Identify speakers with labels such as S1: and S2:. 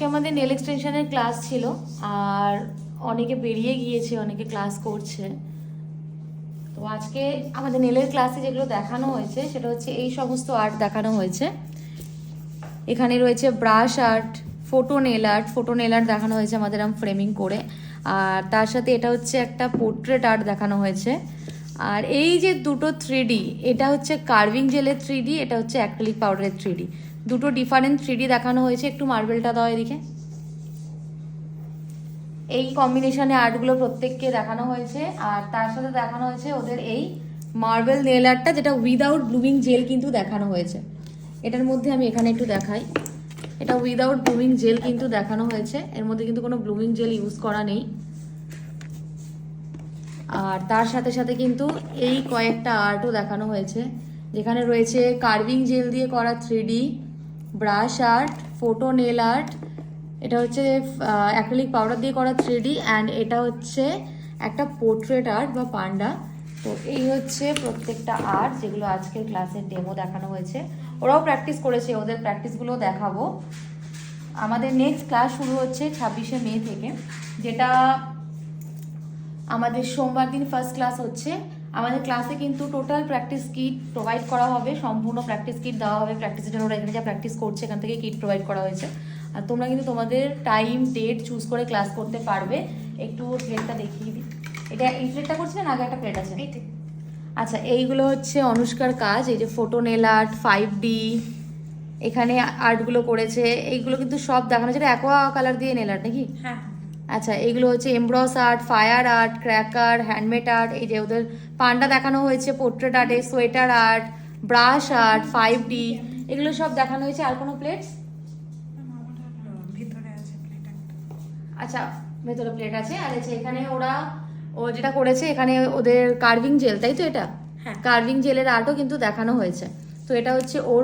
S1: আজকে আমাদের nail এক্সটেনশনের class ছিল, আর অনেকে বেরিয়ে গিয়েছে, অনেকে ক্লাস করছে। তো আজকে আমাদের নেলের ক্লাসে যেগুলো দেখানো হয়েছে, সেটা হচ্ছে এই সমস্ত আর্ট দেখানো হয়েছে। এখানে রয়েছে brush art photo nail art photo nail art দেখানো হয়েছে আমাদের আম ফ্রেমিং করে। আর তার সাথে এটা হচ্ছে একটা পোর্ট্রেট আর্ট দেখানো হয়েছে। আর এই যে দুটো থ্রি এটা হচ্ছে কার্ভিং জেলের থ্রি এটা হচ্ছে অ্যাক্রিলিক পাউডারের থ্রি দুটো ডিফারেন্ট থ্রি দেখানো হয়েছে, একটু মার্বেলটা দাও এদিকে। এই কম্বিনেশনে আর্টগুলো প্রত্যেককে দেখানো হয়েছে, আর তার সাথে দেখানো হয়েছে ওদের এই মার্বেল নেল আর্টটা যেটা উইদাউট ব্লুমিং জেল কিন্তু দেখানো হয়েছে। এটার মধ্যে আমি এখানে একটু দেখাই। এটা উইদাউট ব্লুমিং জেল কিন্তু দেখানো হয়েছে। এর মধ্যে কিন্তু কোনো ব্লুমিং জেল ইউজ করা নেই। আর তার সাথে সাথে কিন্তু এই কয়েকটা আর্টও দেখানো হয়েছে। যেখানে রয়েছে কার্ভিং জেল দিয়ে করা three brush art, photo nail art, এটা হচ্ছে অ্যাক্রিলিক পাউডার দিয়ে করা থ্রি অ্যান্ড এটা হচ্ছে একটা পোর্ট্রেট আর্ট বা পান্ডা। তো এই হচ্ছে প্রত্যেকটা আর্ট যেগুলো আজকের ক্লাসের ডেমো দেখানো হয়েছে। ওরাও প্র্যাকটিস করেছে, ওদের প্র্যাকটিসগুলো দেখাবো। আমাদের নেক্সট ক্লাস শুরু হচ্ছে ছাব্বিশে মে থেকে, যেটা আমাদের সোমবার দিন ফার্স্ট ক্লাস হচ্ছে। আমাদের ক্লাসে কিন্তু টোটাল প্র্যাকটিস কিট প্রোভাইড করা হবে সম্পূর্ণ প্র্যাকটিস কিট দেওয়া হবে প্র্যাকটিসের জন্য ওরা এখানে যা প্র্যাকটিস করছে এখান থেকে কিট প্রোভাইড করা হয়েছে। আর তোমরা কিন্তু তোমাদের টাইম ডেট চুজ করে ক্লাস করতে পারবে। একটু প্লেটটা দেখিয়ে দিই। এটা এই প্লেটটা করছিলেন আগে একটা প্লেট আছে? আচ্ছা এইগুলো হচ্ছে অনুষ্কার কাজ এই যে photo nail art five D এখানে আর্টগুলো করেছে এইগুলো কিন্তু সব দেখানো যেটা অ্যাকোয়া কালার দিয়ে নেল আর্ট নাকি?
S2: হ্যাঁ।
S1: আচ্ছা এইগুলো হচ্ছে emboss art fire art cracker handmade art এই যে ওদের পান্ডা দেখানো হয়েছে portrait আর্টে sweater art brush art five D এগুলো সব দেখানো হয়েছে আর কোনো প্লেটস
S2: ভিতরে আছে
S1: আচ্ছা ভেতরে প্লেট আছে আর হচ্ছে এখানে ওরা ও যেটা করেছে এখানে ওদের কার্ভিং জেল তাই তো এটা?
S2: হ্যাঁ।
S1: কার্ভিং জেলের আর্টও কিন্তু দেখানো হয়েছে। তো এটা হচ্ছে ওর